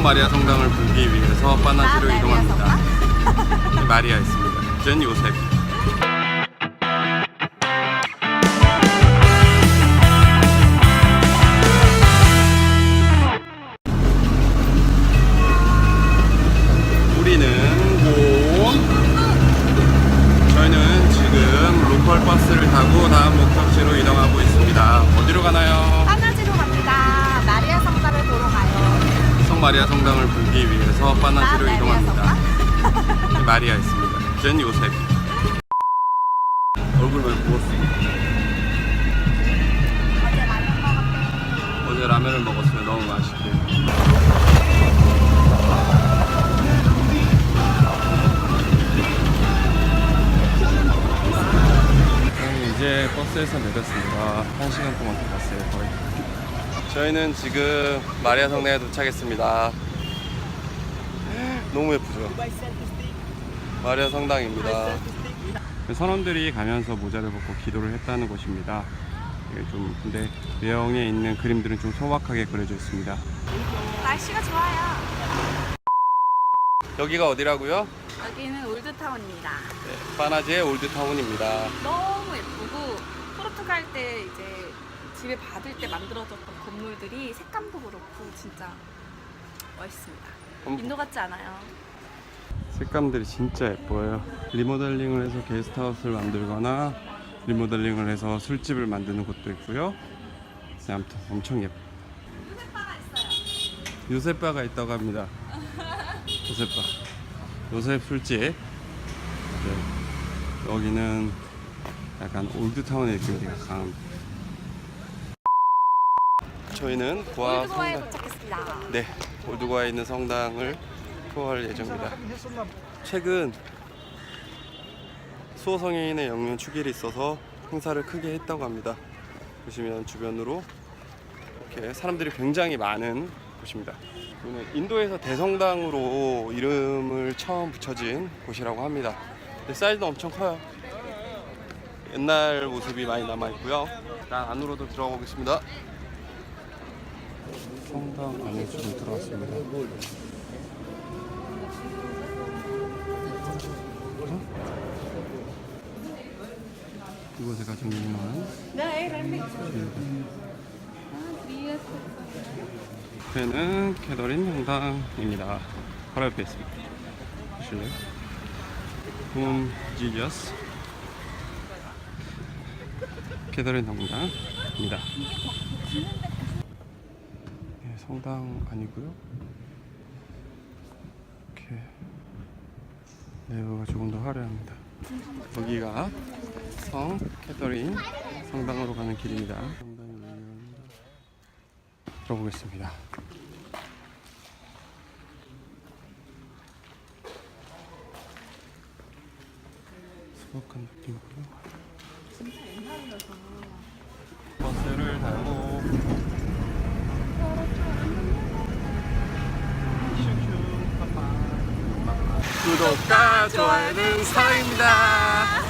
성 마리아 성당을 보기 위해서 파나지로 아, 이동합니다. 네, 마리아 있습니다. 전 요셉. 우리는 곧 저희는 지금 로컬 버스를 타고 다음 목적지로 이동하고 있습니다. 어디로 가나요? 파나지로 갑니다. 마리아 성당을 보러 가요. 성 마리아 성당을 보기 위해서 마리아 이동합니다. 네, 마리아 있습니다. 전 요셉. 얼굴 왜 부었어? 어제 라면 라면을 먹었어요. 너무 맛있게. 이제 버스에서 내렸습니다. 한 시간 동안 타봤어요, 거의. 저희는 지금 마리아 성당에 도착했습니다. 너무 예쁘죠? 마리아 성당입니다. 선원들이 가면서 모자를 벗고 기도를 했다는 곳입니다. 이게 좀 근데 외형에 있는 그림들은 좀 소박하게 그려져 있습니다. 날씨가 좋아요. 여기가 어디라고요? 여기는 올드타운입니다. 네, 파나지의 올드타운입니다. 너무 예쁘고 포르투갈 때 이제 집에 받을 때 만들어졌던 건물들이 색감도 그렇고 진짜 멋있습니다. 음. 인도 같지 않아요? 색감들이 진짜 예뻐요. 리모델링을 해서 게스트하우스를 만들거나 리모델링을 해서 술집을 만드는 곳도 있고요. 네, 아무튼 엄청 예뻐. 요셉바가 있다고 합니다. 요셉바. 요셉 술집. 네. 여기는 약간 올드타운의 느낌이 강합니다. 저희는 고아 올드고아에 성당, 도착했습니다. 네, 올드고아에 있는 성당을 투어할 예정입니다. 최근 수호 성인의 영년 축일이 있어서 행사를 크게 했다고 합니다. 보시면 주변으로 이렇게 사람들이 굉장히 많은 곳입니다. 이거는 인도에서 대성당으로 이름을 처음 붙여진 곳이라고 합니다. 근데 사이즈도 엄청 커요. 옛날 모습이 많이 남아 있고요. 일단 안으로도 들어가 보겠습니다. 성당 안에 지금 들어왔습니다. 이곳에 가장 유명한 옆에는 캐더린 성당입니다. 바로 옆에 있습니다. 보실래요? 홈 지저스 캐더린 성당입니다. 네, 성당 아니고요. 이렇게 내부가 조금 더 화려합니다. 여기가 성 캐더린 성당으로 가는 길입니다. 들어보겠습니다. 수박한 느낌이고요. 버스를 구독과 좋아요는 사랑입니다.